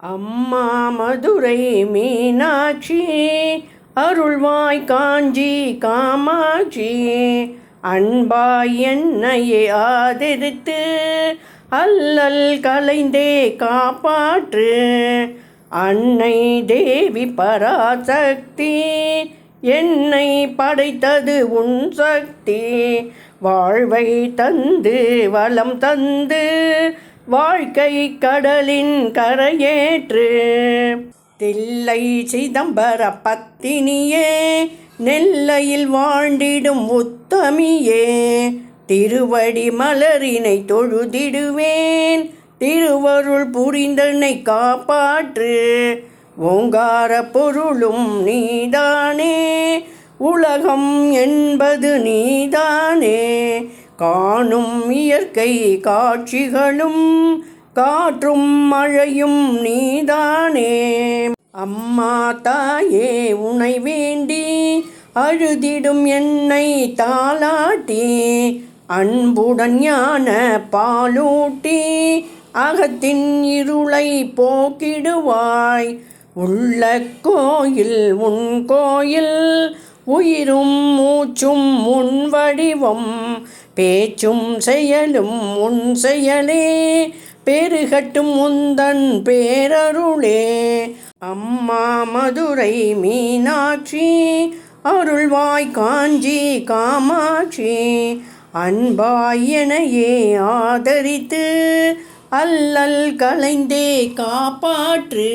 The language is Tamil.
அம்மா மதுரை மீனாட்சி அருள்வாய் காஞ்சி காமாட்சி அன்பாய் என்னையே ஆதரித்து அல்லல் கலைந்தே காப்பாற்று அன்னை தேவி பராசக்தி என்னை படைத்தது உன் சக்தி வாழ்வை தந்து வளம் தந்து வாழ்க்கை கடலின் கரையேற்று. தில்லை சிதம்பர பத்தினியே நெல்லையில் வாழ்ந்திடும் உத்தமியே திருவடி மலரினை தொழுதிடுவேன் திருவருள் புரிந்தனை காப்பாற்று. ஓங்கார பொருளும் நீதானே உலகம் என்பது நீதானே காணும் இயற்கை காட்சிகளும் காற்றும் மழையும் நீதானே. அம்மா தாயே உனை வேண்டி அழுதிடும் என்னை தாளாட்டி அன்புடன் ஞான பாலூட்டி அகத்தின் இருளை போக்கிடுவாய். உள்ள கோயில் உன் கோயில் உயிரும் மூச்சும் உன் வடிவம். பேச்சும் செயலும் உன் செயலே பெருகட்டும் உந்தன் பேரருளே. அம்மா மதுரை மீனாட்சி அருள்வாய் காஞ்சி காமாட்சி அன்பாயனையே ஆதரித்து அல்லல் கலைந்தே காப்பாற்று.